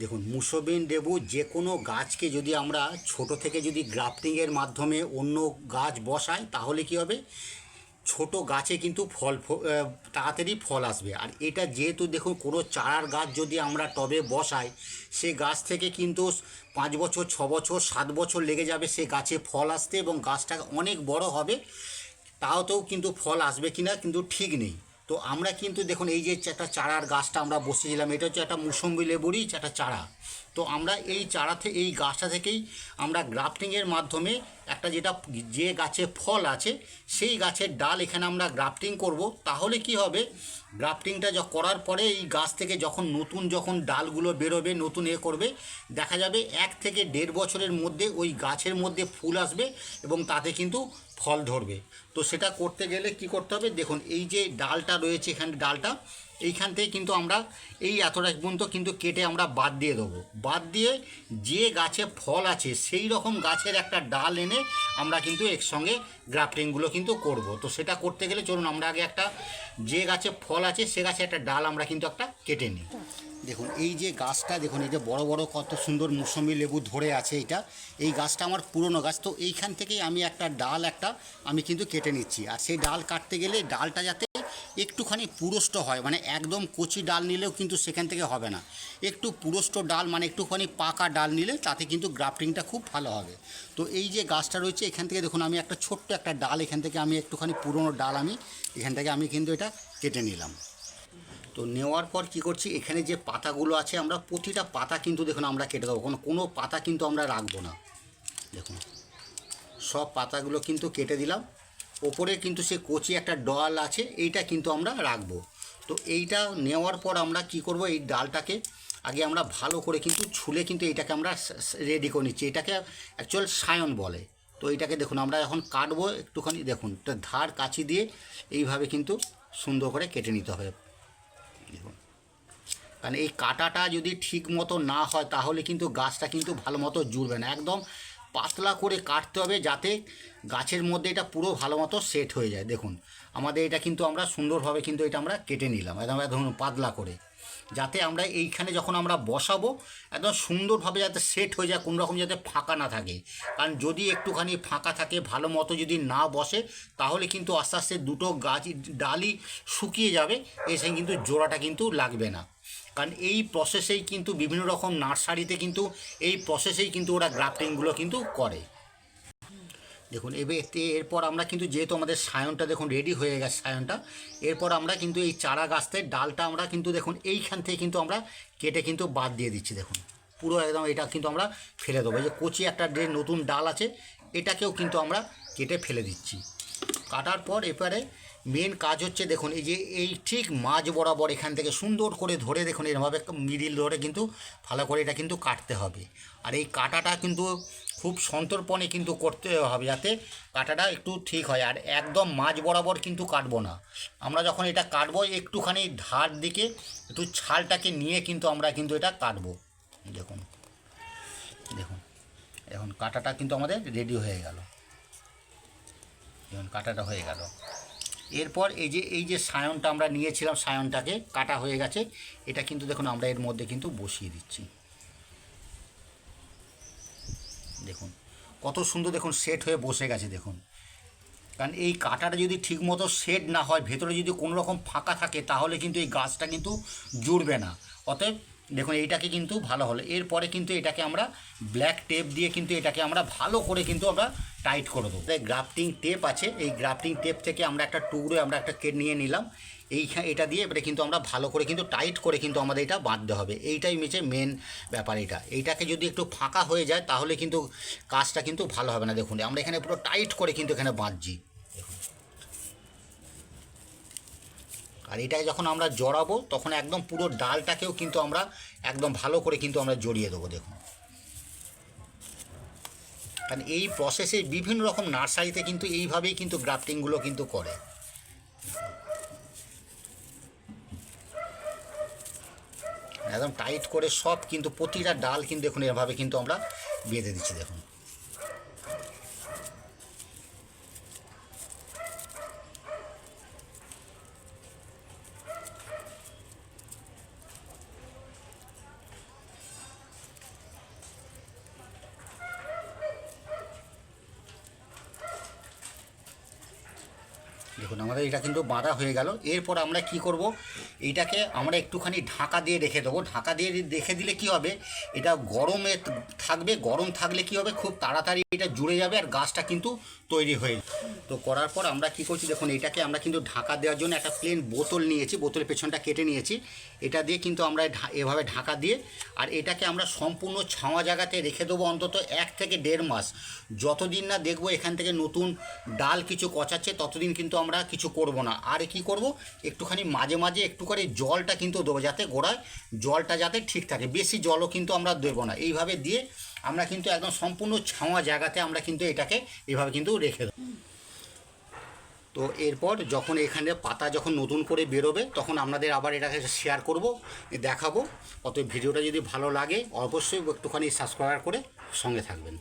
দেখুন, মুসবিন লেবু যে কোনো গাছকে যদি আমরা ছোট থেকে যদি গ্রাফটিংয়ের মাধ্যমে অন্য গাছ বসাই, তাহলে কি হবে? ছোট গাছে কিন্তু ফল তাড়াতাড়ি ফল আসবে। আর এটা যেহেতু দেখুন, কোনো চারার গাছ যদি আমরা টবে বসাই, সে গাছ থেকে কিন্তু পাঁচ বছর, ছ বছর, সাত বছর লেগে যাবে সে গাছে ফল আসতে এবং গাছটা অনেক বড় হবে। তাওতেও কিন্তু ফল আসবে কিনা কিন্তু ঠিক নেই। তো আমরা কিন্তু দেখুন, এই যে একটা চারার গাছটা আমরা বসিয়েছিলাম, এটা হচ্ছে একটা মুসম্বি লেবুরই একটা চারা। তো আমরা এই চারা থেকে এই গাছটা থেকেই আমরা গ্রাফটিংয়ের মাধ্যমে একটা যেটা, যে গাছে ফল আছে, সেই গাছের ডাল এখানে আমরা গ্রাফটিং করব। তাহলে কি হবে? গ্রাফটিংটা য, করার পরে এই গাছ থেকে যখন নতুন যখন ডালগুলো বেরোবে, নতুন এ করবে, দেখা যাবে এক থেকে দেড় বছরের মধ্যে ওই গাছের মধ্যে ফুল আসবে এবং তাতে কিন্তু ফল ধরবে। তো সেটা করতে গেলে কি করতে হবে? দেখুন, এই যে ডালটা রয়েছে এখানে, ডালটা, এইখান থেকে কিন্তু আমরা এই এতটা পর্যন্ত কিন্তু কেটে আমরা বাদ দিয়ে দেবো। বাদ দিয়ে যে গাছে ফল আছে, সেই রকম গাছের একটা ডাল এনে আমরা কিন্তু এর সঙ্গে গ্রাফটিংগুলো কিন্তু করব। তো সেটা করতে গেলে চলুন, আমরা আগে একটা যে গাছে ফল আছে, সে গাছে একটা ডাল আমরা কিন্তু একটা কেটে নিই। দেখুন, এই যে গাছটা, দেখুন, এই যে বড় বড় কত সুন্দর মৌসুমি লেবু ধরে আছে এইটা এই গাছটা আমার পুরনো গাছ, তো এইখান থেকেই আমি একটা ডাল একটা আমি কিন্তু কেটে নিচ্ছি। আর সেই ডাল কাটতে গেলে ডালটা যাতে একটুখানি পুরষ্ট হয় মানে একদম কচি ডাল নিলেও কিন্তু সেখান থেকে হবে না। একটু পুরষ্ট ডাল মানে একটুখানি পাকা ডাল নিলে তাতে কিন্তু গ্রাফটিংটা খুব ভালো হবে। তো এই যে গাছটা রয়েছে, এখান থেকে দেখুন, আমি একটা ছোট্ট একটা ডাল, এখান থেকে আমি একটুখানি পুরনো ডাল আমি, এখান থেকে আমি কিন্তু এটা কেটে নিলাম। তো নেওয়ার পর কি করছি? এখানে যে পাতাগুলো আছে, আমরা প্রতিটা পাতা কিন্তু দেখুন আমরা কেটে দেবো। কোনো কোনো পাতা কিন্তু আমরা রাখব না। দেখুন, সব পাতাগুলো কিন্তু কেটে দিলাম। ওপরে কিন্তু সে কচি একটা ডাল আছে, এইটা কিন্তু আমরা রাখব। তো এইটা নেওয়ার পর আমরা কি করব? এই ডালটাকে আগে আমরা ভালো করে কিন্তু ছুলে কিন্তু এইটাকে আমরা রেডি করে নিচ্ছি। এটাকে অ্যাকচুয়াল সায়ন বলে। তো এইটাকে দেখুন, আমরা এখন কাটবো একটুখানি। দেখুন, একটা ধার কাছি দিয়ে এইভাবে কিন্তু সুন্দর করে কেটে নিতে হবে। কারণ এই কাটাটা যদি ঠিক মতো না হয়, তাহলে কিন্তু গাছটা কিন্তু ভালো মতো জুড়বে না। একদম পাতলা করে কাটতে হবে যাতে গাছের মধ্যে এটা পুরো ভালো মতো সেট হয়ে যায়। দেখুন, আমাদের এটা কিন্তু আমরা সুন্দরভাবে কিন্তু এটা আমরা কেটে নিলাম। একদম একদম পাতলা করে। যাতে আমরা এইখানে যখন আমরা বসাবো, একদম সুন্দরভাবে যাতে সেট হয়ে যায়, কোনো রকম যাতে ফাঁকা না থাকে। কারণ যদি একটুখানি ফাঁকা থাকে ভালো মতো যদি না বসে, তাহলে কিন্তু আস্তে আস্তে দুটো গাছ ডালই শুকিয়ে যাবে, এসে কিন্তু জোড়াটা কিন্তু লাগবে না। কারণ এই প্রসেসেই কিন্তু বিভিন্ন রকম নার্সারিতে কিন্তু এই প্রসেসেই কিন্তু ওরা গ্রাফটিংগুলো কিন্তু করে। দেখুন এবার এরপর আমরা কিন্তু যেহেতু আমাদের সায়নটা দেখুন রেডি হয়ে গেছে সায়নটা, এরপর আমরা কিন্তু এই চারা গাছতে ডালটা আমরা কিন্তু দেখুন এইখান থেকে কিন্তু আমরা কেটে কিন্তু বাদ দিয়ে দিচ্ছি দেখুন। পুরো একদম এটা কিন্তু আমরা ফেলে দেবো। যে কচি একটা যে নতুন ডাল আছে, এটাকেও কিন্তু আমরা কেটে ফেলে দিচ্ছি। কাটার পর এবারে মেন কাজ হচ্ছে দেখুন, এই যে, এই ঠিক মাঝ বরাবর এখান থেকে সুন্দর করে ধরে দেখুন এরভাবে মিডিল ধরে কিন্তু ভালো করে এটা কিন্তু কাটতে হবে। আর এই কাটাটা কিন্তু খুব সন্তর্পণে কিন্তু করতে হবে যাতে কাটাটা একটু ঠিক হয়। আর একদম মাঝ বরাবর কিন্তু কাটবো না। আমরা যখন এটা কাটবো, একটুখানি ধার দিকে একটু ছালটাকে নিয়ে কিন্তু আমরা কিন্তু এটা কাটবো। দেখুন দেখুন, এখন কাটাটা কিন্তু আমাদের রেডি হয়ে গেল। যেমন কাটাটা হয়ে গেল। এরপর এই যে এই যে সায়নটা আমরা নিয়েছিলাম, সায়নটাকে কাটা হয়ে গেছে, এটা কিন্তু দেখুন আমরা এর মধ্যে কিন্তু বসিয়ে দিচ্ছি। দেখুন, কত সুন্দর দেখুন সেট হয়ে বসে গেছে, দেখুন। কারণ এই কাটাটা যদি ঠিকমতো সেট না হয়, ভেতরে যদি কোনো রকম ফাঁকা থাকে, তাহলে কিন্তু এই গাছটা কিন্তু জুড়বে না। অতএব দেখুন, এইটাকে কিন্তু ভালো হলো। এরপরে কিন্তু এটাকে আমরা ব্ল্যাক টেপ দিয়ে কিন্তু এটাকে আমরা ভালো করে কিন্তু আমরা টাইট করে দেবো। গ্রাফটিং টেপ আছে, এই গ্রাফটিং টেপ থেকে আমরা একটা টুকরো আমরা একটা কেট নিয়ে নিলাম। এইখানে, এটা দিয়ে এবারে কিন্তু আমরা ভালো করে কিন্তু টাইট করে কিন্তু আমাদের এটা বাঁধতে হবে। এইটাই হচ্ছে মেন ব্যাপার এটা। এইটাকে যদি একটু ফাঁকা হয়ে যায়, তাহলে কিন্তু কাজটা কিন্তু ভালো হবে না। দেখুন, আমরা এখানে পুরো টাইট করে কিন্তু এখানে বাঁধছি। আর এটাকে যখন আমরা জড়াবো, তখন একদম পুরো ডালটাকেও কিন্তু আমরা একদম ভালো করে কিন্তু আমরা জড়িয়ে দেবো, দেখুন। কারণ এই প্রসেসে বিভিন্ন রকম নার্সারিতে কিন্তু এইভাবেই কিন্তু গ্রাফটিংগুলো কিন্তু করে। একদম টাইট করে সব কিন্তু প্রতিটা ডাল কিন্তু দেখুন, এভাবে কিন্তু আমরা বেঁধে দিচ্ছি, দেখুন। দেখুন, আমাদের এটা কিন্তু বাঁধা হয়ে গেল। এরপর আমরা কি করব? এইটাকে আমরা একটুখানি ঢাকা দিয়ে রেখে দেবো। ঢাকা দিয়ে রেখে দিলে কি হবে? এটা গরমে থাকবে। গরম থাকলে কি হবে? খুব তাড়াতাড়ি এটা জুড়ে যাবে আর গাছটা কিন্তু তৈরি হয়ে। তো করার পর আমরা কি করছি? দেখুন, এটাকে আমরা কিন্তু ঢাকা দেওয়ার জন্য একটা প্লেন বোতল নিয়েছি। বোতলের পেছনটা কেটে নিয়েছি। এটা দিয়ে কিন্তু আমরা এভাবে ঢাকা দিয়ে আর এটাকে আমরা সম্পূর্ণ ছাওয়া জায়গাতে রেখে দেবো অন্তত এক থেকে দেড় মাস। যতদিন না দেখব এখান থেকে নতুন ডাল কিছু কচাচ্ছে, ততদিন কিন্তু আমরা কিছু করব না। আর কি করব? একটুখানি মাঝে মাঝে একটু করে জলটা কিন্তু দেবো যাতে গোড়ায় জলটা যাতে ঠিক থাকে। বেশি জলও কিন্তু আমরা দেবো না। এইভাবে দিয়ে আমরা কিন্তু একদম সম্পূর্ণ ছাওয়া জায়গাতে আমরা কিন্তু এটাকে এভাবে কিন্তু রেখে দেবো। তো এরপর যখন এখানে পাতা যখন নতুন করে বেরোবে, তখন আপনাদের আবার এটাকে শেয়ার করব, দেখাবো। অত ভিডিওটা যদি ভালো লাগে, অবশ্যই একটুখানি সাবস্ক্রাইব করে সঙ্গে থাকবেন।